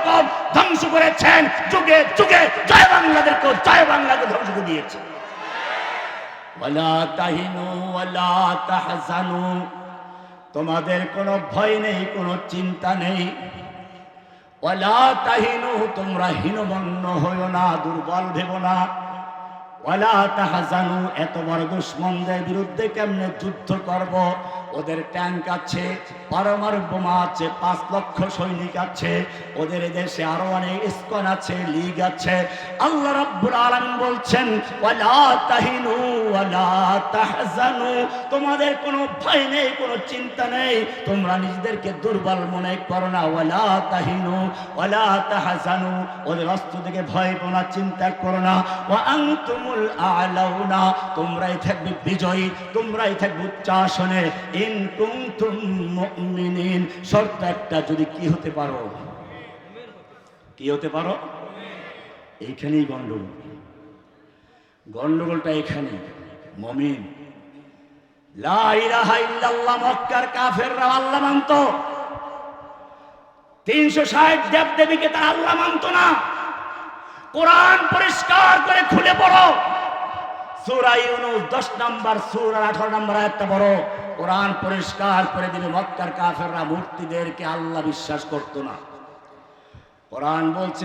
রকম ধ্বংস করেছেন। যুগে যুগে জয় বাংলাদেরকেও জয় বাংলাকে ধ্বংস করে দিয়েছে তোমাদের কোনো ভয় নেই, কোনো চিন্তা নেই। ওয়ালা তাহিনু, তোমরা হীনমন্য হইও না, দুর্বল ভেবো না। ওয়ালা তাহাজানু, এত বড় দুশ্মনদের বিরুদ্ধে কেমনে যুদ্ধ করব? ওদের ট্যাঙ্ক আছে পারমাণবিক বোমা আছে, পাঁচ লক্ষ সৈনিক আছে, ওদের দেশে আরও অনেক ইস্কন আছে, লীগ আছে। আল্লাহ রাব্বুল আলামিন বলছেন, ওয়ালা তাহিনু ওয়ালা তাহজানু। তোমাদের কোনো ভয় নেই, কোনো চিন্তা নেই। তোমরা নিজেদেরকে দুর্বল মনে করো না। ওয়ালা তাহিনু ওয়ালা তাহজানু। ওদের অস্ত্র থেকে ভয় কোনো চিন্তা করো না। ওয়া আনতুমুল আলাউনা। তোমরাই থাকবে বিজয়ী, তোমরাই থাকবে উচ্চাসনে। ইন কুনতুম মুমিনিন। শর্ত একটা যদি কি হতে পারো? কি হতে পারো? এইখানেই গন্ডগোল। গন্ডগোলটা এখানে। মমিন। লা ইলাহা ইল্লাল্লাহ, মক্কার কাফেররা আল্লাহ মানত। তিনশো ষাট দেব দেবীকে তারা আল্লাহ মানত না। কোরআন পরিষ্কার করে খুলে পড়ো। সূরা ইউনুস 10 নাম্বার সূরা 18 নাম্বার আয়াতটা বড় কোরআন পরিষ্কার করে দিবে মক্কার কাফেররা মূর্তিদেরকে আল্লাহ বিশ্বাস করত না। কোরআন বলছে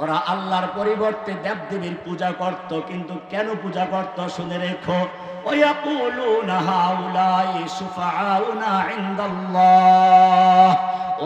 ওরা আল্লাহর পরিবর্তে দেবদেবীর পূজা করত, কিন্তু কেন পূজা করত শুনে রেখো। ওয়ায়াকুলুনা হাউলাই শুফাআউনা ইনদাল্লাহ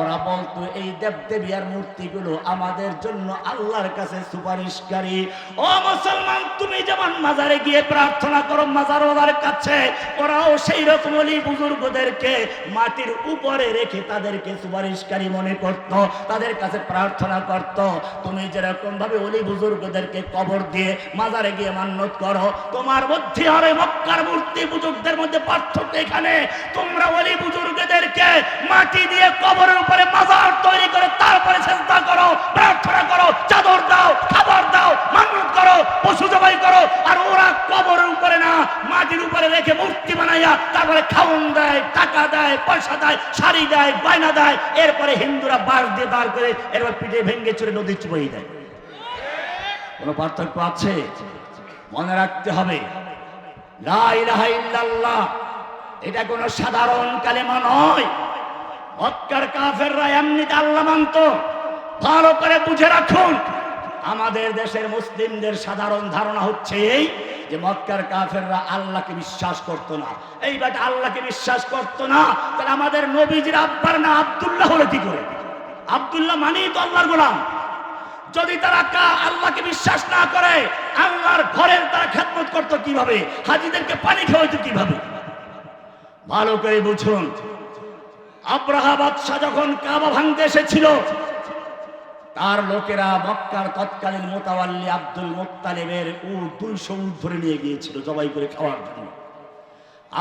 ওরা বলতো, এই দেবদেবী আর মূর্তিগুলো আমাদের জন্য আল্লাহর কাছে সুপারিশকারী। ও মুসলমান, তুমি যেমন মাজারে গিয়ে প্রার্থনা করো মাজার ওদের কাছে ওরাও সেই রকম অলি বুজুর্গদেরকে মাটির উপরে রেখে তাদেরকে সুপারিশকারী মনে করত, তাদের কাছে প্রার্থনা করত। তুমি যেরকম ভাবে অলি বুজুর্গদেরকে কবর দিয়ে মাজারে গিয়ে মান্যত করো, তোমার মধ্যে আর এই মক্কার মূর্তি বুজুর্গদের মধ্যে পার্থক্য এখানে। তোমরা অলি বুজুর্গদেরকে মাটি দিয়ে কবরের উপরে মাজার তৈরি করে তারপরে চেষ্টা করো, প্রার্থনা করো, চাদর দাও, খাবার দাও মান্যত করো, পশু জবাই করো, আর ওরা কবরের উপরে না, মাটির উপরে রেখে মূর্তি বানাইয়া তারপরে খাওন দেয়, টাকা দেয়, পয়সা দেয়, শাড়ি দেয় বায়না দেয়, এরপরে হিন্দুরা বাস দিয়ে দাঁড় করে এরপর পিঠে ভেঙ্গে চুরে নদী চুবই দেয়। কোনো পার্থক্য আছে? মনে রাখতে হবে। ইল্লাল্লাহ। এটা কোনো সাধারণ কালেমা নয়। মক্কার কাফেররা এমনিতে আল্লাহ মানত। ভালো করে বুঝে রাখুন। আমাদের দেশের মুসলিমদের সাধারণ ধারণা হচ্ছে এই যে মক্কার কাফেররা আল্লাহকে বিশ্বাস করত না। এই বাট আল্লাহকে বিশ্বাস করত না। তাহলে আমাদের নবীজির আব্বার না আব্দুল্লাহ হলে কি করে? আব্দুল্লাহ মানেই তো আল্লাহর গোলাম। যদি তারা কা আল্লাহকে বিশ্বাস না করে, আল্লাহর ঘরের তারা খেদমত করতো কীভাবে? হাজিদেরকে পানি খাওয়াইতো কীভাবে? ভালো করে বুঝুন, আব্রাহা বাদশাহ যখন কাবা ভাঙতে এসেছিল, তার লোকেরা মক্কার তৎকালীন মোতাবাল্লি আব্দুল মোত্তালেবের উ দুইশো উট ধরে নিয়ে গিয়েছিল জবাই করে খাওয়ার জন্য।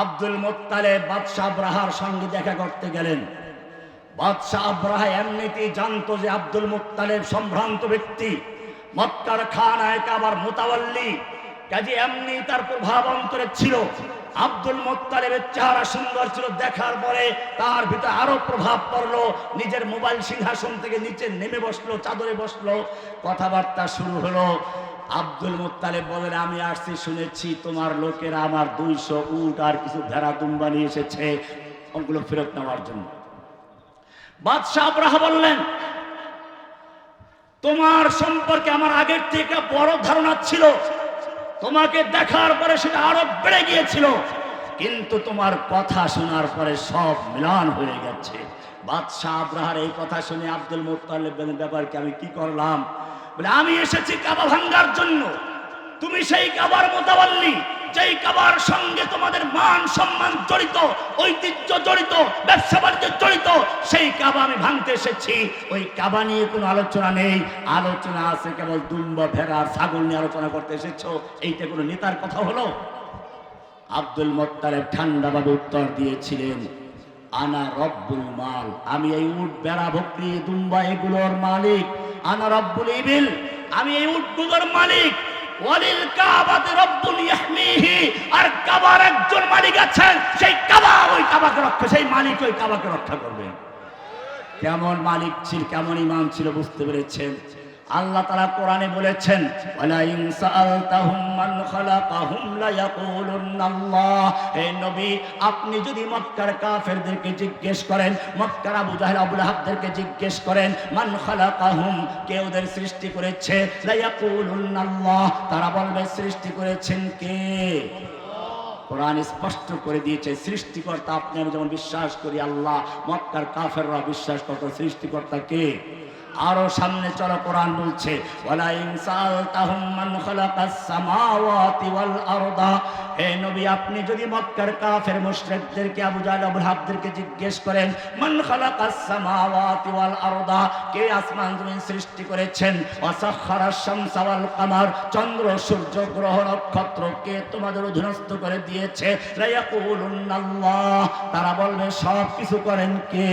আব্দুল মোত্তালেব বাদশাহ আব্রাহার সঙ্গে দেখা করতে গেলেন। বাদশাহ আব্রাহা এমনিতেই জানতো যে আব্দুল মুত্তালেব সম্ভ্রান্ত ব্যক্তি, মক্কার খানায় কাবার মোতাবাল্লি কাজে এমনি তার প্রভাব অন্তরে ছিল। আব্দুল মোত্তালেবের চেহারা সুন্দর ছিল, দেখার পরে তার ভিতরে আরও প্রভাব পড়ল, নিজের মোবাইল সিংহাসন থেকে নিচে নেমে বসল, চাদরে বসল। কথাবার্তা শুরু হলো। আব্দুল মোত্তালেব বলেন আমি আসছি, শুনেছি তোমার লোকেরা আমার দুইশো উট আর কিছু ভেড়া দুম্বা নিয়ে এসেছে। ওগুলো ফেরত নেওয়ার জন্য। বাদশাহ আব্রাহা বললেন, তোমার সম্পর্কে আমার আগের থেকে বড় ধারণা ছিল। তোমাকে দেখার পরে সেটা আরও বেড়ে গিয়েছিল। কিন্তু তোমার কথা শোনার পরে সব মিলান হয়ে গেছে। বাদশাহ আব্রাহার এই কথা শুনে আব্দুল মোত্তালেব বলেন ব্যাপারকে আমি কি করলাম? বলে, আমি এসেছি কাবা ভাঙ্গার জন্য। তুমি সেই কাবার মোতাবাল্লি যেই কাবার সঙ্গে তোমাদের মান সম্মান জড়িত, ঐতিহ্য জড়িত, ব্যবসা বাণিজ্য জড়িত, সেই কাবা আমি ভাঙতে এসেছি। ওই কাবা নিয়ে কোনো আলোচনা নেই। আলোচনা আছে কেবল দুম্ব, ভেড়া ছাগল নিয়ে আলোচনা করতে এসেছ। এইটা কোনো নেতার কথা হলো? আব্দুল মোত্তারেব ঠান্ডাভাবে উত্তর দিয়েছিলেন, আনা রব্বুল মাল। আমি এই উট বেড়া ভক্তি, দুম্বা, এগুলোর মালিক। আনা রব্বুল ইবিল। আমি এই উটগুলোর মালিক। আর কাবার একজন মালিক সেই কাবা ওই কাবাকে রক্ষা, সেই মালিক ওই কাবাকে রক্ষা করবে। কেমন মালিক ছিল, কেমন ইমাম ছিল বুঝতে পেরেছেন? আল্লাহ তারা কোরআনে বলেছেন নবী, আপনি যদি মক্কার কাফেরদেরকে জিজ্ঞেস করেন, মক্কার আবু জাহেল আবু লাহাবদেরকে জিজ্ঞেস করেন, মান খালাকাহুম? কে ওদের সৃষ্টি করেছে? তারা বলবে, সৃষ্টি করেছেন কে? কোরআন স্পষ্ট করে দিয়েছে, সৃষ্টিকর্তা আপনি, আমি যেমন বিশ্বাস করি, আল্লাহ মক্কার কাফেররা বিশ্বাস করত, সৃষ্টিকর্তা কে? আরও সামনে চলো, কোরআন বলছে আপনি যদি মক্কার কাফের মুশরিকদেরকে, আবু জাহল আবু লাহাবদেরকে জিজ্ঞেস করেন, মান খালাকাস সামাওয়াতি ওয়াল আরদা? কে আসমান জমিন সৃষ্টি করেছেন? ওয়াসাখখারাস শামসা ওয়াল কামার। চন্দ্র, সূর্য, গ্রহ, নক্ষত্র কে তোমাদের অধীনস্থ করে দিয়েছে? লা ইয়াকুলুন্নাল্লাহ তারা বলবে সব কিছু করেন কে?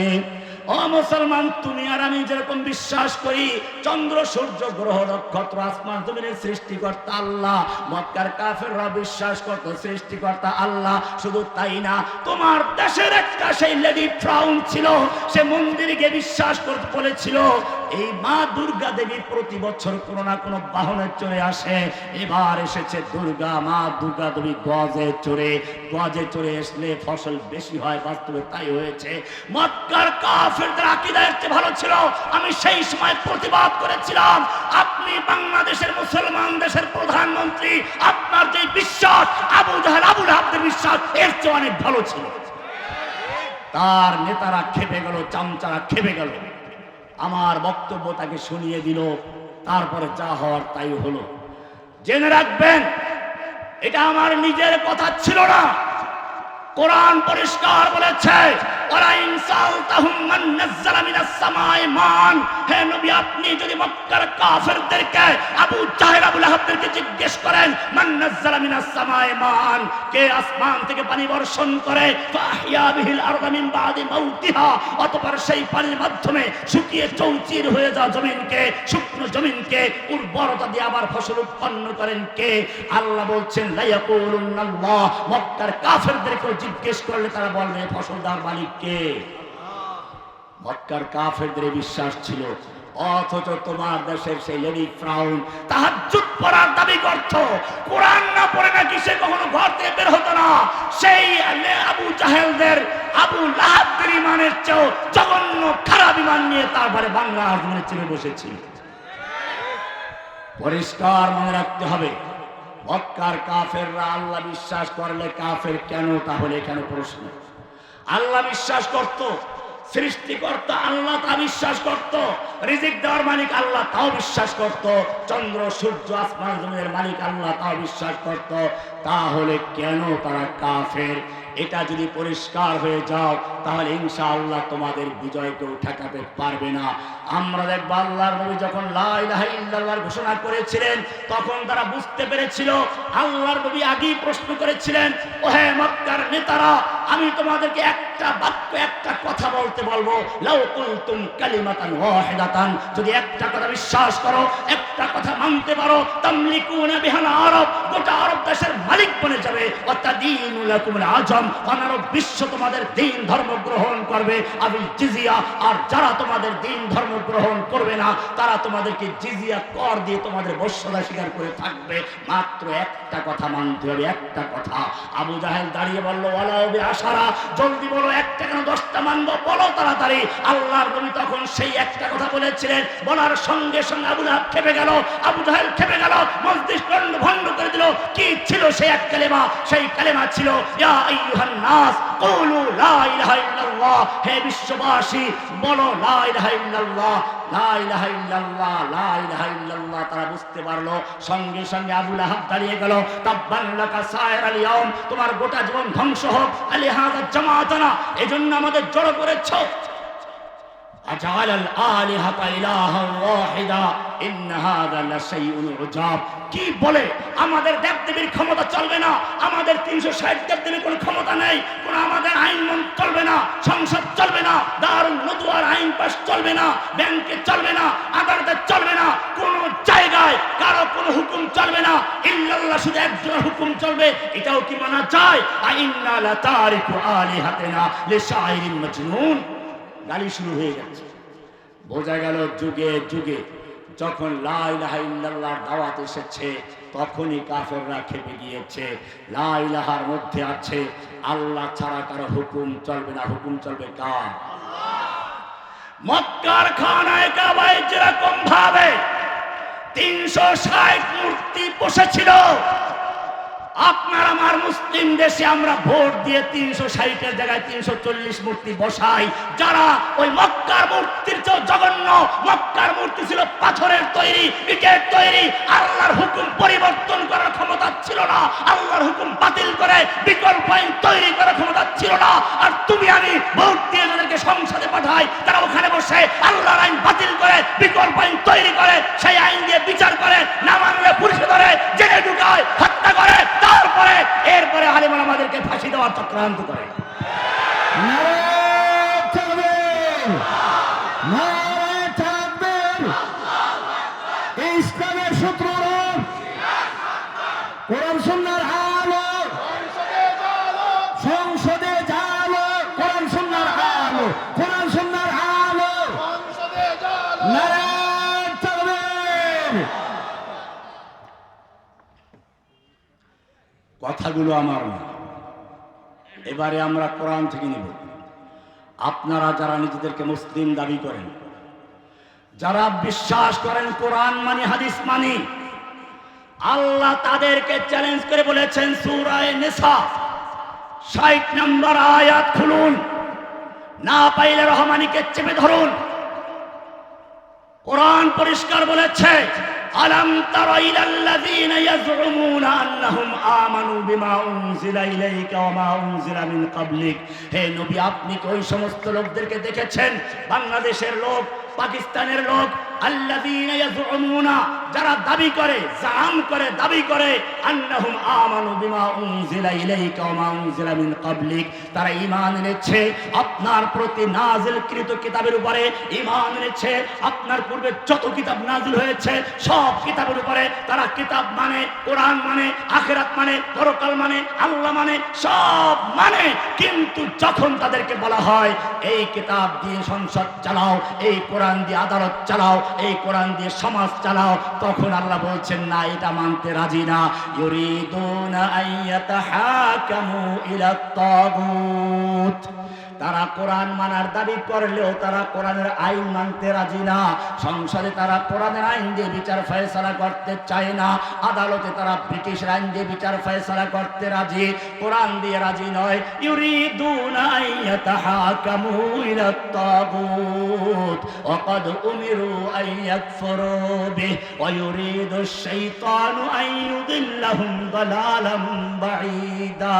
ও মুসলমান, তুমি আর আমি যেরকম বিশ্বাস করি, চন্দ্র, সূর্য, গ্রহ, নক্ষত্র, আসমান, জমিনের সৃষ্টিকর্তা আল্লাহ, মক্কার কাফেররা বিশ্বাস করত সৃষ্টিকর্তা আল্লাহ, শুধু তাই না, তোমার দেশের একটা সেই লেডি ফ্রাউন ছিল, সে মন্দিরকে বিশ্বাস করতে বলেছিল এই মা দুর্গা দেবী প্রতি বছর কোনো না কোনো বাহনে চড়ে আসে। এবার এসেছে দুর্গা মা দুর্গা দেবী গজে চড়ে। গজে চড়ে আসলে ফসল বেশি হয়, বাস্তবে তাই হয়েছে। মক্কার কাফেরদের আকিদা এর চেয়ে ভালো ছিল, আমি সেই সময় প্রতিবাদ করেছিলাম, আপনি বাংলাদেশের মুসলমান দেশের প্রধানমন্ত্রী, আপনার যে বিশ্বাস, আবু জাহেল আবুল আব্দের বিশ্বাস, এর চেয়ে অনেক ভালো ছিল। তার নেতারা খেপে গেল, চামচারা খেপে গেল। আমার বক্তব্য তাকে শুনিয়ে দিল। তারপরে যা হওয়ার তাই হলো। জেনে রাখবেন, এটা আমার নিজের কথা ছিল না। কোরআন পরিষ্কার বলেছে ওরা ইনসাল তাহুম মান সামায়ে মান। জিজ্ঞেস সেই মাধ্যমে শুকিয়ে চৌচির হয়ে যাওয়া শুকনো জমিনকে আবার ফসল উৎপন্ন করেন কে? আল্লাহ বলছেন জিজ্ঞেস করলে তারা বলবে, ফসল দেওয়ার মালিক কে? মক্কার কাফেরদের বিশ্বাস ছিল। অথচ তোমার দেশের সেই লেডি ফ্রাউন তাহাজ্জুদ পড়ার দাবি করত। কোরআন না পড়ে নাকি সে কখনো ঘর থেকে বের হতো না। সেই আবু জাহেলদের, আবু লাহাবদের ইমানের চেয়েও জঘন্য, খারাপ ইমান নিয়ে তারপরে বাংলা আজমিনে চেপে বসেছিল পরিষ্কার মনে রাখতে হবে, মক্কার কাফেররা আল্লাহ বিশ্বাস করলে কাফের কেন? তাহলে কেন প্রশ্ন। আল্লাহ বিশ্বাস করত সৃষ্টিকর্তা আল্লাহ তা বিশ্বাস করত, রিজিক দেওয়ার মালিক আল্লাহ তাও বিশ্বাস করত, চন্দ্র, সূর্য, আসমান, জমিনের মালিক আল্লাহ তাও বিশ্বাস করত, তাহলে কেন তারা কাফের? এটা যদি পরিষ্কার হয়ে যাও, তাহলে ইনশাআল্লাহ তোমাদের বিজয় কেউ ঠেকাতে পারবে না। আমরা দেখব আল্লাহর নবী যখন লা ইলাহা ইল্লাল্লাহর ঘোষণা করেছিলেন, তখন তারা বুঝতে পেরেছিল, আল্লাহর নবী আগেই প্রশ্ন করেছিলেন ও হ্যাঁ মক্কার নেতারা, আমি তোমাদেরকে একটা বাক্য, একটা কথা বলতে বলব। লাউ কুলতুম কালিমাতান ওয়াহিদাতান, যদি একটা কথা বিশ্বাস করো, একটা কথা মানতে পারো, তামলিকুনা বিহানা আরব, গোটা আরব দেশের মালিক বনে যাবে। ওয়াতাদিনু লাকুমুল আজম অনারব বিশ্ব তোমাদের দিন ধর্ম গ্রহণ করবে। আবিল জিজিয়া, আর যারা তোমাদের দিন ধর্ম গ্রহণ করবে না, তারা তোমাদেরকে জিজিয়া কর দিয়ে তোমাদের বশ্যতা স্বীকার করে থাকবে। মাত্র একটা কথা মানতে হবে, একটা কথা। আবু জাহেল দাঁড়িয়ে বলল ওয়ালাউবি আশারা, জলদি বলো, একটা কেন দশটা মানবো? বলো তাড়াতাড়ি। আল্লাহর নবী তখন সেই একটা কথা বলেছিলেন। বলার সঙ্গে সঙ্গে আবু জাহেল খেপে গেল। আবু জাহেল খেপে গেল খণ্ড ভণ্ড করে দিল। কি ছিল সেই এক কালেমা? সেই কালেমা ছিল, ইয়া আইয়ুহান নাস লা ইলাহা ইল্লাল্লাহ, হে বিশ্ববাসী, বলো লা ইলাহা ইল্লাল্লাহ, লা ইলাহা ইল্লাল্লাহ, লা ইলাহা ইল্লাল্লাহ, তারা বুঝতে পারল। সঙ্গে সঙ্গে আবু লাহাব দাঁড়িয়ে গেল তাব্বাল্লাকা সায়ের আল ইয়াউম, তোমার গোটা জীবন ধ্বংস হোক, আলি হাযা জামাতানা, এজন্য আমাদের জড় করেছ। আজাল আল আলিহাতা ইলাহা ওয়াহিদা। কি বলে? আমাদের দেবদেবীর ক্ষমতা চলবে না। আমাদের তিনশো ষাট দেবদেবীর কোনো ক্ষমতা নেই। কোন আমাদের আইন মন চলবে না। সংসদ চলবে না। দারুণ নতুয়ার আইন পাস চলবে না। ব্যাংকে চলবে না। আদালতে চলবে না। কোন জায়গায় কারও কোনো হুকুম চলবে না। ইল্লাল্লাহ শুধু একজনের হুকুম চলবে। এটাও কি মানা যায়? আইন্না লা তারিকু আলিহাতিনা লিশাইরিন মাজনুন। গালি শুরু হয়ে যাচ্ছে বোঝা গেল যুগে যুগে যখন লা ইলাহা ইল্লাল্লাহর দাওয়াত এসেছে, তখনই কাফেররা খেপে গিয়েছে। লাইলাহার মধ্যে আছে, আল্লাহ ছাড়া কারও হুকুম চলবে না। হুকুম চলবে কার? যেরকম ভাবে তিনশো ষাট মূর্তি বসেছিল আপনার আমার মুসলিম দেশে আমরা ভোট দিয়ে তিনশো ষাটের জায়গায় তিনশো চল্লিশ মূর্তি বসাই। যারা ওই মক্কার মূর্তির চেয়েও জঘন্য, মক্কার মূর্তি ছিল পাথরের তৈরি, ইটের তৈরি। আল্লাহর হুকুম পরিবর্তন করার ক্ষমতা ছিল না। আল্লাহর হুকুম বাতিল করে বিকল্প আইন তৈরি করার ক্ষমতা ছিল না। আর তুমি আমি ভোট দিয়ে যাদেরকে সংসদে পাঠাই, তারা ওখানে বসে আল্লাহর আইন বাতিল করে, বিকল্প আইন তৈরি করে, সেই আইন দিয়ে বিচার করে, না মানলে পুলিশে ধরে জেনে ঢুকায় হত্যা করে তারপরে এরপরে আলিমান আমাদেরকে ফাঁসি দেওয়ার চক্রান্ত করে নারায়ণ তাকবীর! নারায়ণ তাকবীর! ইসলামের শত্রুরা কোরআন সুন্নাহর আলো সংসদে যালো কোরআন সুন্নাহর আলো কোরআন সুন্নাহর আলো নারায়ণ তাকবীর! কথাগুলো আমার না। এবারে আমরা কোরআন থেকে নিব। আপনারা যারা নিজেদেরকে মুসলিম দাবি করেন, যারা বিশ্বাস করেন কোরআন মানি, হাদিস মানি, আল্লাহ তাদেরকে চ্যালেঞ্জ করে বলেছেন, সুরায় নেশা ষাট নম্বর আয়াত খুলুন। না পাইলে রহমানিকে চেপে ধরুন। কোরআন পরিষ্কার বলেছে আলাম তারা ইলাল্লাযীনা ইয়াজউমুনা আন্নাহুম আমানু বিমা উনজিলা ইলাইকা ওয়া মা উনজিলা হে নবী ওই সমস্ত লোকদেরকে দেখেছেন? বাংলাদেশের লোক পাকিস্তানের লোক যারা দাবি করে জাম করে, দাবি করে তারা এনেছে আপনার প্রতি কিতাবের উপরে এনেছে আপনার পূর্বে যত কিতাব হয়েছে, সব কিতাবের উপরে। তারা কিতাব মানে কোরআন মানে আখেরাত মানে পরকাল মানে আল্লাহ মানে সব মানে। কিন্তু যখন তাদেরকে বলা হয়, এই কিতাব দিয়ে সংসদ চালাও, এই কোরআন দিয়ে আদালত চালাও, এই কোরআন দিয়ে সমাজ চালাও, তখন আল্লাহ বলছেন, না, এটা মানতে রাজি না। ইউরিদুনা আইয়াতাহাকামু ইলা তাগুত। তারা কোরআন মানার দাবি করলেও তারা কোরআনের আইন মানতে রাজি না সংসদে তারা কোরআনের আইন দিয়ে বিচার ফয়সালা করতে চায় না আদালতে তারা ব্রিটিশের আইন দিয়ে বিচার ফয়সালা করতে রাজি কোরআন দিয়ে রাজি নয় ইউরিদুনা আইয়াতাহাকামু ইলা তাগুত وقد أمروا أن يكفروا به ويريد الشيطان أن يضلهم ضلالا بعيدا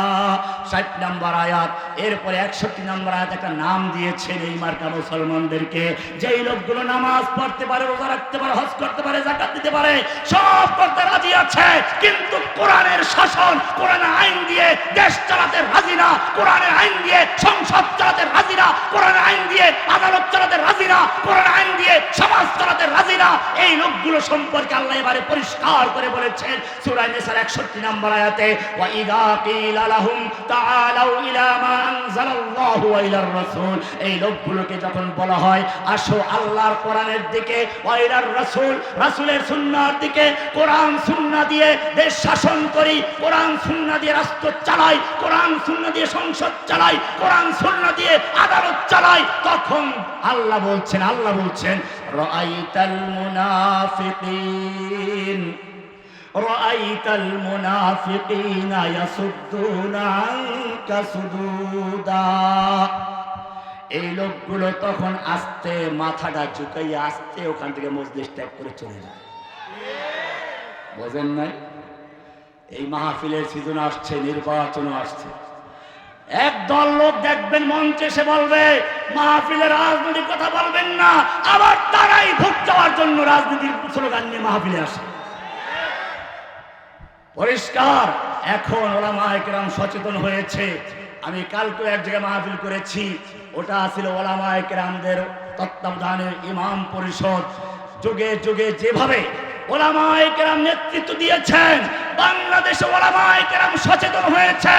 ষাট নম্বর আয়াত এরপরে একষট্টি নম্বর আয়াত একটা নাম দিয়েছেন এই মার্কা মুসলমানদেরকে। যেই লোকগুলো নামাজ পড়তে পারে, রোজা রাখতে পারে, হজ করতে পারে জাকাত দিতে পারে, সব করতে রাজি আছে। কিন্তু কোরআনের শাসন, কোরআনের আইন দিয়ে দেশ চালাতে রাজি না, কোরআনের আইন দিয়ে সংসদ চালাতে রাজি না, কোরআনের আইন দিয়ে আদালত চালাতে রাজি না কোরআন আইন দিয়ে সমাজ চালাতে রাজি না। এই লোকগুলো সম্পর্কে আল্লাহ এবারে পরিষ্কার করে বলেছেন সূরা নিসার 61 নম্বর আয়াতে, ওয়া ইযা কিলা লাহুম তাআলাউ ইলা মা আনজালাল্লাহু ওয়া ইলার রাসূল, এই লোকগুলোকে যখন বলা হয়, আসো আল্লাহর কোরআনের দিকে ওয়া ইলার রাসূল, রাসূলের সুন্নাহর দিকে, কোরআন সুন্নাহ দিয়ে দেশ শাসন করি, কোরআন সুন্নাহ দিয়ে রাষ্ট্র চালাই, কোরআন সুন্নাহ দিয়ে সংসদ চালাই, কোরআন সুন্নাহ দিয়ে আদালত চালাই, তখন আল্লাহ বলছেন আল্লাহ বলছেন, রাআইতাল মুনাফিকিন। রাআইতাল মুনাফিকিনা ইয়াসুদ্দুনা আনকা সুদুদা এই লোকগুলো তখন আস্তে মাথাটা ঝুঁকাইয়া আস্তে ওখান থেকে মজলিস ত্যাগ করে চলে যায়। বোঝেন নাই? এই মাহফিলের সিজন আসছে, নির্বাচনও আসছে। একদল লোক দেখবেন মঞ্চে সে বলবে, মাহফিলের রাজনীতির কথা বলবেন না, আবার তারাই ভোট যাওয়ার জন্য রাজনীতির স্লোগান নিয়ে মাহফিলে আসে। পরিষ্কার। এখন ওলামা একরাম সচেতন হয়েছে। আমি কালকে এক জায়গায় মাহফিল করেছি। ওটা ছিল ওলামা একরামদের তত্ত্বাবধানের ইমাম পরিষদ। যুগে যুগে যেভাবে ওলামা একরাম নেতৃত্ব দিয়েছেন, বাংলাদেশে ওলামায়ে কেরাম সচেতন হয়েছে।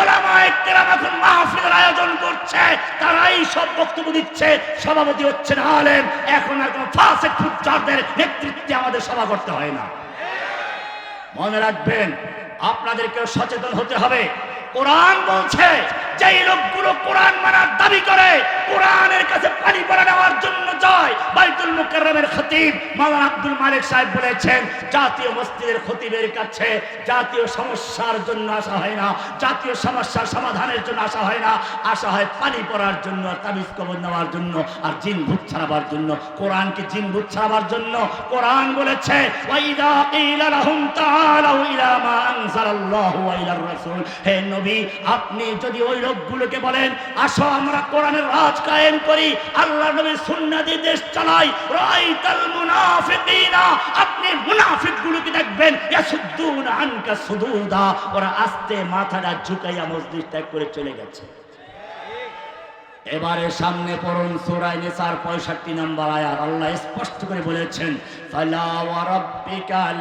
ওলামায়ে কেরাম এখন মাহফিলের আয়োজন করছে। তারাই সব বক্তব্য দিচ্ছে। সভাপতি হচ্ছেন আলেম। এখন আর কোনো ফাসেক ফুটচারদের নেতৃত্বে আমাদের সভা করতে হয় না। মনে রাখবেন আপনাদেরকেও সচেতন হতে হবে। কোরআন বলছে যেই লোকগুলো কোরআন মানার দাবি করে, কোরআনের কাছে পানি পড়া নেওয়ার জন্য যায়, বাইতুল মুকাররমের খতিব মাওলানা আব্দুল মালিক সাহেব বলেছেন, জাতীয় মসজিদের খতিবের কাছে জাতীয় সমস্যার জন্য আসা হয় না, জাতীয় সমস্যার সমাধানের জন্য আসা হয় না, আসা হয় পানি পড়ার জন্য, তাবিজ কবর নেওয়ার জন্য, আর জিন ভূত ছাড়াবার জন্য, কোরআনকে জিন ভূত ছাড়াবার জন্য, কোরআন বলেছে ওয়াইদা কিলা লাহুম তাআলাউ ইলা মা আনজালাল্লাহু ওয়া ইলার রাসূল হে নবী, আপনি যদি ওই লোকগুলোকে বলেন, আসো, আমরা কোরআনের রাজ কায়েম করি দেশ চালাই। রাইতাল মুনাফিকিনা। আপনি মুনাফিকগুলোকে দেখবেন, ইয়াসুদ্দুন আনকা সুদুদা। ওরা আস্তে মাথাটা ঝুঁকাইয়া মসজিদ ত্যাগ করে চলে গেছে। এবারে সামনে পড়ুন সুরাই পঁয়ষট্টি নম্বর আল্লাহ স্পষ্ট করে বলেছেন, ফালা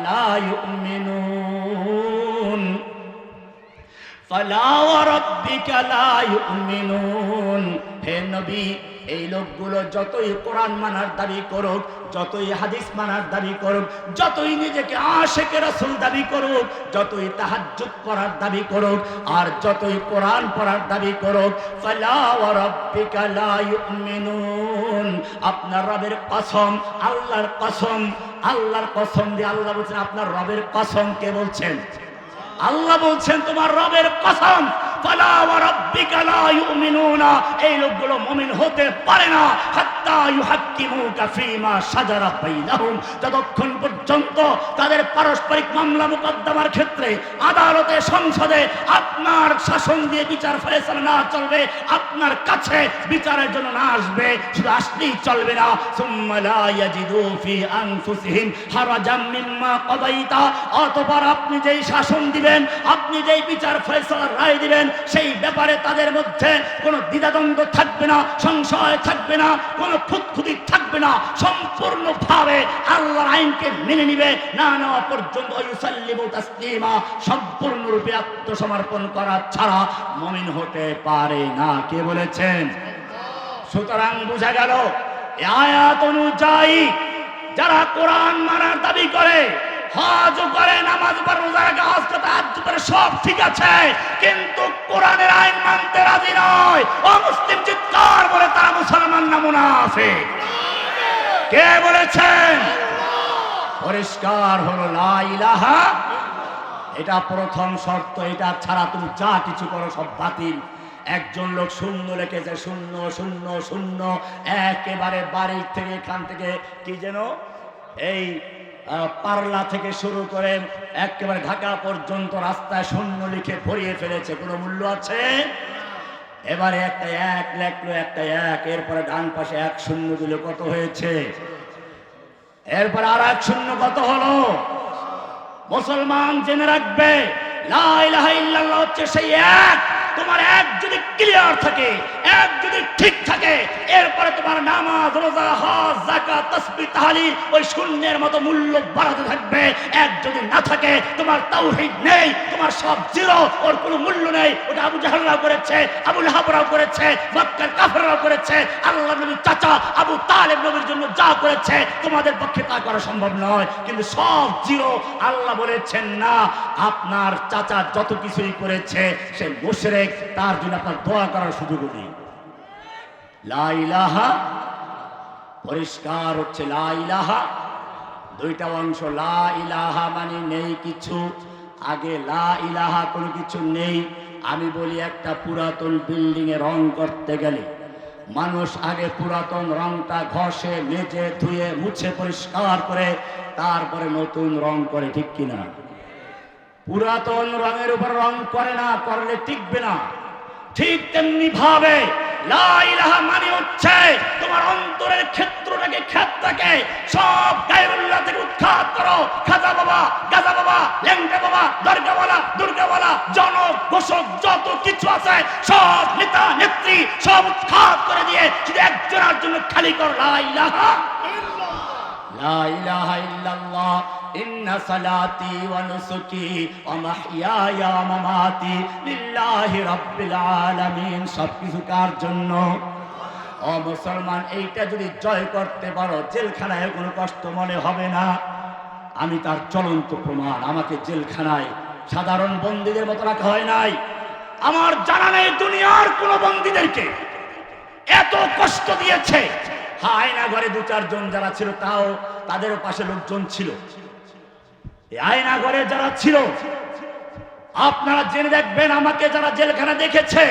লা ইউমিনুন। হে নবী, এই লোকগুলো যতই কোরআন মানার দাবি করুক, যতই হাদিস মানার দাবি করুক, যতই নিজেকে আশেকে রাসূল দাবি করুক, যতই তাহাজ্জুদ করার দাবি করুক, আর যতই কোরআন পড়ার দাবি করুক আপনার রবের কসম, আল্লাহর কসম আল্লাহর কসম দিয়ে আল্লাহ বলছেন, আপনার রবের কসম কে বলছেন? আল্লাহ বলছেন তোমার রবের কসম ফালা ওয়া রাব্বিকা এই লোকগুলো মুমিন হতে পারে না। হাত্তা ইউহাক্কিমুকা ফীমা বাইনাহুম। যতক্ষণ পর্যন্ত তাদের পারস্পরিক মামলা মোকদ্দমার ক্ষেত্রে আদালতে, সংসদে আপনার শাসন দিয়ে বিচার ফয়সালা না চলবে, আপনার কাছে বিচারের জন্য না আসবে, শুধু আসলেই চলবে না। সুম্মা লা ইয়াজিদু ফি আপনি যেই শাসন দিবেন, আপনি যেই বিচার ফয়সালার রায় দিবেন সেই ব্যাপারে তাদের মধ্যে কোনো দ্বিধাদ্বন্দ্ব থাকবে না, সংশয় থাকবে না, কোনো খুঁতখুঁতি থাকবে না। সম্পূর্ণভাবে আল্লাহর আইনকে মেনে নিবে, না নেওয়া পর্যন্ত তাসলিমা সম্পূর্ণরূপে আত্মসমর্পণ করা ছাড়া মমিন হতে পারে না। কে বলেছেন? সুতরাং বোঝা গেল আয়াত অনুযায়ী যারা কোরআন মানার দাবি করে করে, নামাজ সব ঠিক আছে। কিন্তু মানতে রাজি নয়। চিৎকার বলে মুসলমান মুনাফিক। কে বলেছেন? পরিষ্কার হলো এটা প্রথম শর্ত, এটা ছাড়া তুমি যা কিছু করো সব বাতিল। একজন লোক শূন্য লিখেছে, শূন্য শূন্য শূন্য, একেবারে বাড়ির থেকে, এখান থেকে, কি যেন, এই পারলা থেকে শুরু করে একেবারে ঢাকা পর্যন্ত রাস্তায় শূন্য লিখে ভরিয়ে ফেলেছে। কোনো মূল্য আছে? এবারে একটা এক লেখলো, একটা এক। এরপরে ডান পাশে এক শূন্য দিলে। কত হয়েছে? এরপরে আর এক শূন্য কত হলো? মুসলমান জেনে রাখবে হচ্ছে সেই এক। তোমার এক যদি ক্লিয়ার থাকে, এক যদি ঠিক থাকে, এরপরে তোমার নামাজ, রোজা, হজ, যাকাত, তাসবিহ, তাহলিল ওই শূন্যের মতো মূল্য বাড়াতে থাকবে। এক যদি না থাকে, তোমার তাওহীদ নেই, তোমার সব জিরো, ওর কোনো মূল্য নেই। ওটা আবু জাহালরাও করেছে, আবু লাহাবরাও করেছে, মক্কার কাফেররাও করেছে, আল্লাহ নবীর চাচা, আবু তালেব নবীর জন্য যা করেছে, তোমাদের পক্ষে তা করা সম্ভব নয়। কিন্তু সব জিরো, আল্লাহ বলেছেন, না, আপনার চাচা যত কিছুই করেছে, সে মুশরিক তার জন্য আপনার দোয়া করার সুযোগ নেই। লা ইলাহা, পরিষ্কার হচ্ছে লা ইলাহা। দুইটা অংশ, লা ইলাহা মানে নেই কিছু। আগে লা ইলাহা কোনো কিছু নেই। আমি বলি একটা পুরাতন বিল্ডিং এ রং করতে গেলে মানুষ আগে পুরাতন রংটা ঘষে, মেজে, ধুয়ে, মুছে, পরিষ্কার করে তারপরে নতুন রং করে, ঠিক কিনা? পুরাতন রঙের উপর রং করে না, করলে টিকবে না। ঠিক তেমনি ভাবে লা ইলাহা মানে হচ্ছে তোমার অন্তরের ক্ষেত্রটাকে ক্ষেত্রটাকে সব গায়রুল্লাহ থেকে উৎখাত করো। খাজা বাবা, গাজা বাবা ল্যাংটা বাবা, দর্গাওয়ালা, দুর্গাওয়ালা, জনক, ঘোষক, যত কিছু আছে সব নেতা, নেত্রী, সব উৎখাত করে দিয়ে শুধু একজনের জন্য খালি করো। লা ইলাহা লা ইলাহা ইল্লাল্লাহ। ইন্না সালাতি ওয়া নুসুকি ওয়া মাহইয়ায়া সবকিছু কার জন্য? ও মুসলমান, এইটা যদি জয় করতে পারো, জেলখানায় কোনো কষ্ট মনে হবে না। আমি তার চলন্ত প্রমাণ, আমাকে জেলখানায় সাধারণ বন্দীদের মতো রাখা হয় নাই। আমার জানা নেই দুনিয়ার কোন বন্দীদেরকে। এত কষ্ট দিয়েছে। আয়না ঘরে দু চারজন যারা ছিল, তাও তাদের পাশে লোকজন ছিল। এই আয়না ঘরে যারা ছিল, আপনারা জেনে দেখবেন আমাকে যারা জেলখানা দেখেছে,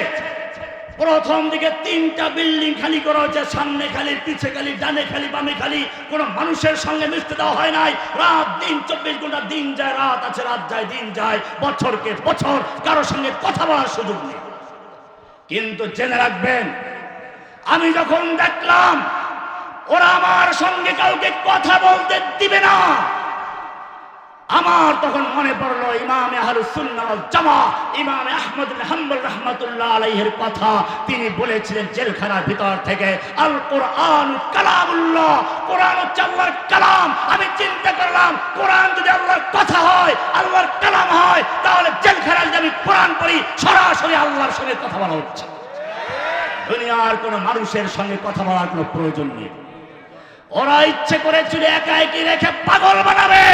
প্রথম দিকে তিনটা বিল্ডিং খালি করা হয়েছে, সামনে খালি, পিছে খালি, ডানে খালি, বামে খালি, কোনো মানুষের সঙ্গে মিশতে দেওয়া হয় নাই। রাত দিন, চব্বিশ ঘণ্টা দিন যায়, রাত আছে, রাত যায়, দিন যায় বছরকে বছর কারোর সঙ্গে কথা বলার সুযোগ নেই। কিন্তু জেনে রাখবেন, আমি যখন দেখলাম, ওরা আমার সঙ্গে কাউকে কথা বলতে দিবে না আমার তখন মনে পড়ল, ইমামে জামা ইমামে আহমদ হাম্বল রাহমাতুল্লাহ আলাইহির কথা। তিনি বলেছিলেন, জেলখানার ভিতর থেকে আল কোরআন কালামুল্লাহ, কোরআন হচ্ছে আল্লাহর কালাম। আমি চিন্তা করলাম, কোরআন যদি আল্লাহর কথা হয়, আল্লাহর কালাম হয়, তাহলে জেলখানায় যদি আমি কোরআন পড়ি, সরাসরি আল্লাহর সঙ্গে কথা বলা হচ্ছে। দুনিয়ার কোনো মানুষের সঙ্গে কথা বলার কোনো প্রয়োজন নেই। ওরা ইচ্ছে করে চুলে একা একই রেখে পাগল বানাবে?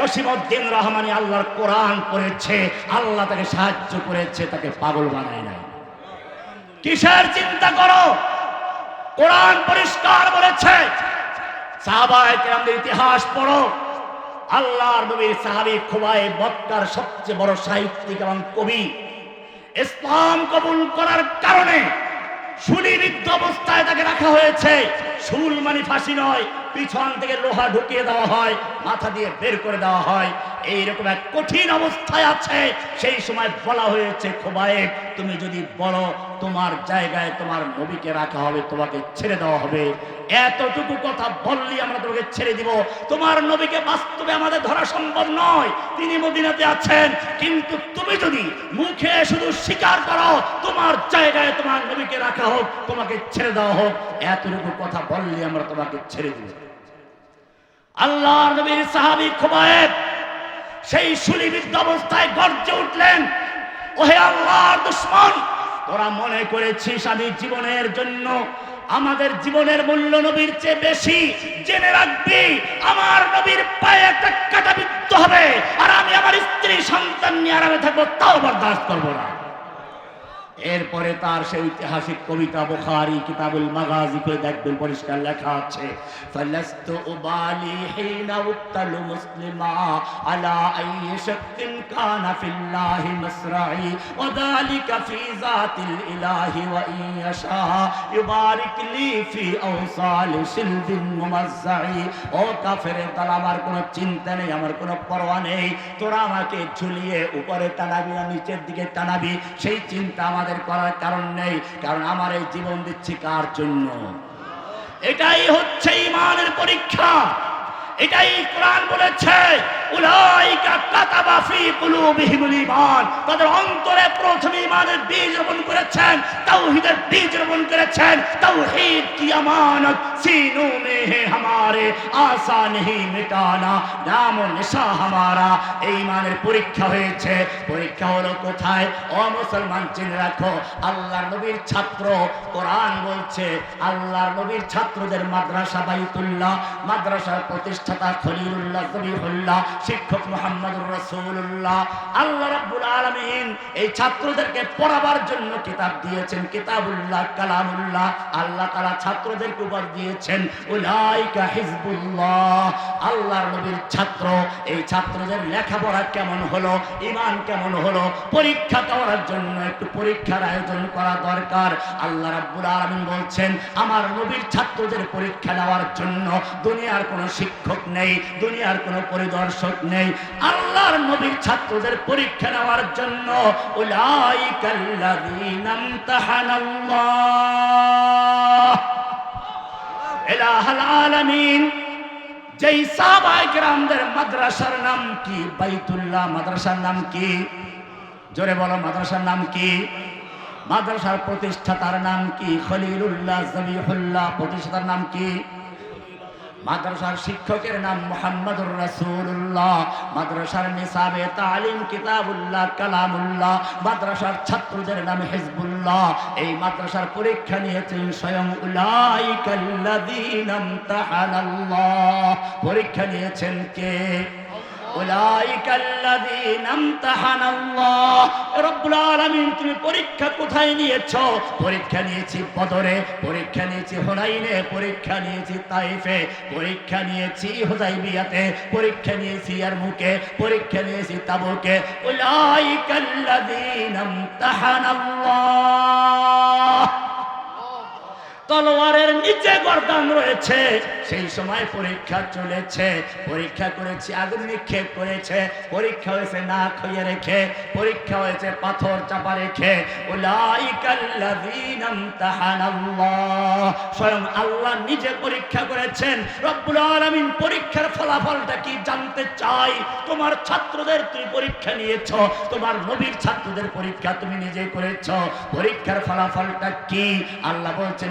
জসিমউদ্দিন রহমানি আল্লাহর কোরআন পড়েছে, আল্লাহ তাকে সাহায্য করেছে, তাকে পাগল বানায় নাই। কিসের চিন্তা করো? কোরআন পরিষ্কার বলেছে। ইতিহাস পড়ো। আল্লাহর নবীর সাহাবী খুবাই মক্কার সবচেয়ে বড় সাহিত্যিক এবং কবি। ইসলাম কবুল করার কারণে সুলিবিদ্ধ অবস্থায় তাকে রাখা হয়েছে। শুল মানে ফাঁসি নয়। পিছন থেকে লোহা ঢুকিয়ে দেওয়া হয়, মাথা দিয়ে বের করে দেওয়া হয়। এইরকম এক কঠিন অবস্থায় আছে, সেই সময় বলা হয়েছে খোবায়ে তুমি যদি বলো, তোমার জায়গায় তোমার নবীকে রাখা হবে, তোমাকে ছেড়ে দেওয়া হবে। এতটুকু কথা বললি আমরা তোমাকে ছেড়ে দিব। তোমার নবীকে বাস্তবে আমাদের ধরা সম্ভব নয়। তিনি মদিনাতে আছেন, কিন্তু তুমি যদি মুখে শুধু স্বীকার করো, তোমার জায়গায় তোমার নবীকে রাখা হোক, তোমাকে ছেড়ে দেওয়া হোক, এতটুকু কথা বললি আমরা তোমাকে ছেড়ে দিব। আল্লাহর নবীর সাহাবী খুবায়েব সেই সুলিবিদ্ধ অবস্থায় গর্জে উঠলেন, ওহে আল্লাহর দুশ্মন, তোরা মনে করেছিস আমি জীবনের জন্য আমাদের জীবনের মূল্য নবীর চেয়ে বেশি জেনে রাখবি, আমার নবীর পায়ে একটা কাটা বিদ্ধ হবে আর আমি আমার স্ত্রী সন্তান নিয়ে আরামে থাকব, তাও বরদাস্ত করব না। এরপরে তার সেই ঐতিহাসিক কবিতা বুখারী, কিতাবুল মাগাজিতে দেখবেন, পরিষ্কার লেখা আছে, ফালাস্তু উবালি হিনা উক্তালু মুসলিমা আলা আইয়ি শাক্কিন কানা ফিল্লাহি মাসরাই, ওয়া যালিকা ফি যাতিল ইলাহি ওয়া ইয়াশা, ইউবারিক লি ফি আওসাল শিলবিন মুমাজ্জাই, ও কাফেরের দল আমার কোনো চিন্তা নেই, আমার কোনো পরোয়া নেই, তোরা আমাকে ঝুলিয়ে উপরে টানাবি না, নিচের দিকে টানাবি। সেই চিন্তা আমাদের করার কারণ নেই, কারণ আমার এই জীবন দিচ্ছি কার জন্য? এটাই হচ্ছে ইমানের পরীক্ষা। এটাই কোরআন বলেছে বীজ করেছেন আশা নাম নিশা এই পরীক্ষা হয়েছে। পরীক্ষা হলো কোথায়? অমুসলমান চিনে রাখো আল্লাহ নবীর ছাত্র, কোরআন বলছে আল্লাহ নবীর ছাত্রদের মাদ্রাসা বাইতুল্লাহ, মাদ্রাসার প্রতিষ্ঠাতা খলিলুল্লাহ শিক্ষক মোহাম্মদুর রসুল্লাহ আল্লাহ রাব্বুল আলামিন এই ছাত্রদেরকে পড়াবার জন্য কিতাব দিয়েছেন, কিতাবুল্লাহ, কালামুল্লাহ। আল্লাহ তাআলা ছাত্রদেরকে উপর দিয়েছেন, উলাইকা হিজবুল্লাহ। আল্লাহর নবীর ছাত্র, এই ছাত্রদের লেখাপড়া কেমন হলো ইমান কেমন হলো, পরীক্ষা করার জন্য একটু পরীক্ষার আয়োজন করা দরকার। আল্লাহ রাব্বুল আলামিন বলছেন, আমার নবীর ছাত্রদের পরীক্ষা নেওয়ার জন্য দুনিয়ার কোনো শিক্ষক নেই, দুনিয়ার কোনো পরিদর্শক নেই। আল্লাহর নবীর ছাত্রদের পরীক্ষা নেওয়ার জন্য যেই মাদ্রাসার নাম কি? বাইতুল্লাহ মাদ্রাসার নাম কি? জোরে বলো, মাদ্রাসার নাম কি? মাদ্রাসার প্রতিষ্ঠাতার নাম কি? খলিলুল্লাহ জবিহুল্লাহ প্রতিষ্ঠাতার নাম কি? মাদ্রাসার শিক্ষকের নাম মোহাম্মদুর রাসূলুল্লাহ, মাদ্রাসার নিসাবে তালিম কিতাবুল্লাহ, কালামুল্লাহ, মাদ্রাসার ছাত্রদের নাম হিজবুল্লাহ। এই মাদ্রাসার পরীক্ষা নিয়েছেন স্বয়ং উলাইকাল্লাযীনা ইমতাহানাল্লাহ। পরীক্ষা নিয়েছেন কে? তুমি পরীক্ষা কোথায় নিয়েছো? পরীক্ষা নিয়েছি বদরে, পরীক্ষা নিয়েছি হুনাইনে, পরীক্ষা নিয়েছি তাইফে, পরীক্ষা নিয়েছি হুদাইবিয়াতে, পরীক্ষা নিয়েছি ইয়ারমুকে, পরীক্ষা নিয়েছি তাবুকে। উলাইকাল্লাযীনা ইমতাহানাল্লাহ তলোয়ারের নিচে গর্দান রয়েছে। সেই সময় পরীক্ষা চলেছে। পরীক্ষা করেছি, আগুন নিক্ষেপ করেছে। পরীক্ষা হয়েছে না খইয়ে রেখে। পরীক্ষা হয়েছে পাথর চাপা রেখে। স্বয়ং আল্লাহ নিজে পরীক্ষা করেছেন, রব্বুল আলামিন, পরীক্ষার ফলাফলটা কি জানতে চাই? তোমার ছাত্রদের তুমি পরীক্ষা নিয়েছ, তোমার নবীর ছাত্রদের পরীক্ষা তুমি নিজে করেছ। পরীক্ষার ফলাফলটা কি? আল্লাহ বলছেন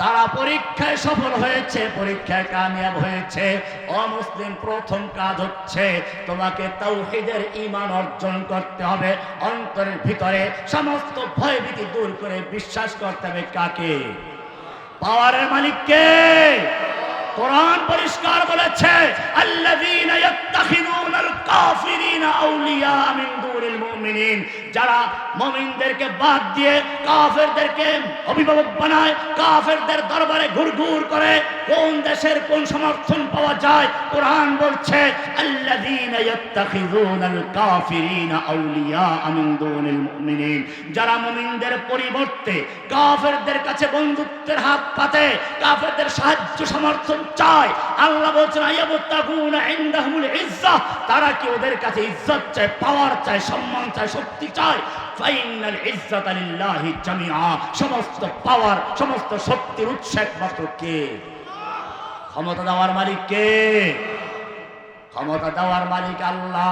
তারা পরীক্ষায় সফল হয়েছে, পরীক্ষায় কামিয়াব হয়েছে। অমুসলিম প্রথম কাজ হচ্ছে তোমাকে তাওহীদের ঈমান অর্জন করতে হবে। অন্তরের ভিতরে সমস্ত ভয়ভীতি দূর করে বিশ্বাস করতে হবে কাকে? পাওয়ারের মালিককে। কোরআন পরিষ্কার বলেছে, আল্লাযীনা ইয়াত্তাখিযুনাল কাফিরিনা আউলিয়া মিন দুনিল মুমিনিন, যারা মুমিনদেরকে বাদ দিয়ে কাফেরদেরকে অভিভাবক বানায়, কাফেরদের দরবারে ঘুরঘুর করে, কোন দেশের কোন সমর্থন পাওয়া যায়? কোরআন বলছে, আল্লাযীনা ইয়াত্তাখিযুনাল কাফিরিনা আউলিয়া মিন দুনিল মুমিনিন। যারা মুমিনদের পরিবর্তে কাফেরদের কাছে বন্ধুত্বের হাত পাতে, কাফেরদের সাহায্য সমর্থন চায়, আল্লাহ বলছেন আয়াবুত্তাকুনা ইনদাহুমুল ইজ্জাহ তারা কি ওদের কাছে ইজ্জত চায়, পাওয়ার চায় সম্মান চায়, শক্তি চায়, ফাইনাল ইজ্জত আলিল্লাহি জামিআ। সমস্ত পাওয়ার সমস্ত শক্তির উৎস একমাত্র কে? ক্ষমতা দেওয়ার মালিক কে? ক্ষমতা দেওয়ার মালিক আল্লাহ।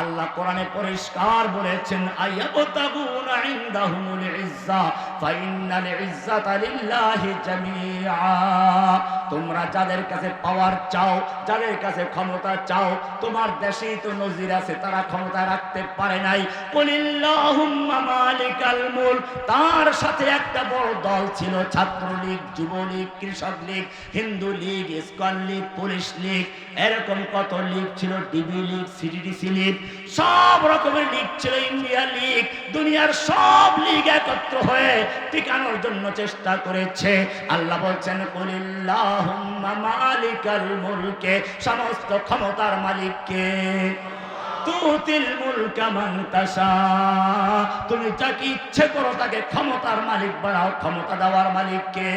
আল্লাহ কোরআনে পরিষ্কার বলেছেন, আয়াবতাগুনা ইনদাহুমুল ইজ্জা ফাইনাল ইজ্জাতা লিল্লাহি জামিআ। তোমরা যাদের কাছে পাওয়ার চাও, যাদের কাছে ক্ষমতা চাও, তোমার দেশেই তো নজির আছে, তারা ক্ষমতা রাখতে পারে নাই। কুলিল্লাহুম্মা মালিকাল মুলক, তার সাথে একটা বড় দল ছিল, Chhatra League, Jubo League, Krishak League, Hindu League, ISKCON League, police league, এরকম কত লীগ ছিল, ডিবি লীগ, সিডিডিসি লীগ সব রকমের লীগ ছিল ইন্ডিয়া লীগ, দুনিয়ার সব লীগ একত্র হয়ে টিকানোর জন্য চেষ্টা করেছে। আল্লাহ বলছেন মুলকে সমস্ত ক্ষমতার মালিককে। তুমি যাকে ইচ্ছে করো তাকে ক্ষমতার মালিক বানাও, ক্ষমতা দেওয়ার মালিককে।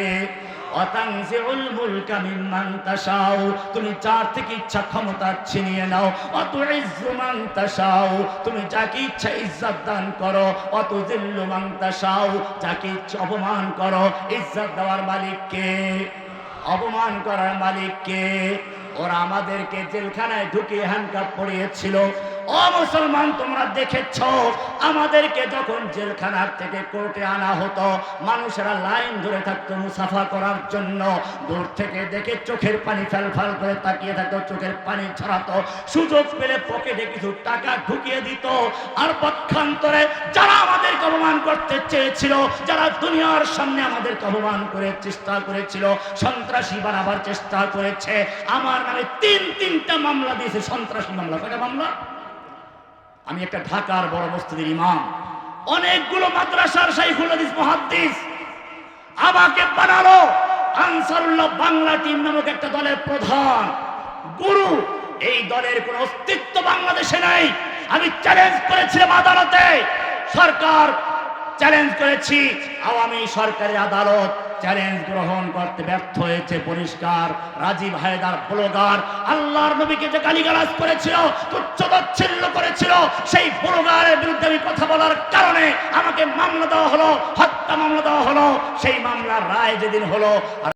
অতাংসিউল মুলকা মিম্মান তাশাও তুমি যার থেকে ইচ্ছা ক্ষমতা ছিনিয়ে নাও অত ইজ্জু মান তাশাও তুমি যাকে ইচ্ছা ইজ্জত দান করো অত মান তাশাও যাকে ইচ্ছা অপমান করো, ইজ্জত দেওয়ার মালিককে অপমান করার মালিককে ওরা আমাদেরকে জেলখানায় ঢুকিয়ে হ্যান্ডকাপ পড়িয়েছিল ও মুসলমান, তোমরা দেখেছ, আমাদেরকে যখন জেলখানার থেকে কোর্টে আনা হতো, মানুষেরা লাইন ধরে থাকতো মুসাফা করার জন্য। দূর থেকে দেখে চোখের পানি ফেল ফেল করে তাকিয়ে থাকতো, চোখের পানি ছড়াতো। সুযোগ পেলে পকেটে কিছু টাকা ঢুকিয়ে দিত। আর পক্ষান্তরে যারা আমাদেরকে অপমান করতে চেয়েছিল, যারা দুনিয়ার সামনে আমাদেরকে অপমান করে চেষ্টা করেছিল, সন্ত্রাসী বানাবার চেষ্টা করেছে, আমার নামে তিন তিনটা মামলা দিয়েছে, সন্ত্রাসী মামলা। কয়টা মামলা? আমি একটা ঢাকার বড় মসজিদের ইমাম। অনেকগুলো মাদ্রাসার শাইখুল হাদিস মুহাদ্দিস। আমাকে বানালো আনসারুল্লাহ বাংলা টিম নামক একটা দলের প্রধান। গুরু, এই দলের কোনো অস্তিত্ব বাংলাদেশে নাই। আমি চ্যালেঞ্জ করেছিলাম আদালতে। সরকার চ্যালেঞ্জ করেছি। আওয়ামী সরকারের আদালত চ্যালেঞ্জ গ্রহণ করতে ব্যর্থ হয়েছে, পরিষ্কার, রাজীব হায়দার ব্লগার, আল্লাহর নবীকে যে গালিগালাজ করেছিল তুচ্ছতাচ্ছিল্য করেছিল, সেই ব্লগারের বিরুদ্ধে আমি কথা বলার কারণে আমাকে মামলা দেওয়া হলো, হত্যা মামলা দেওয়া হলো, সেই মামলার রায় যেদিন হলো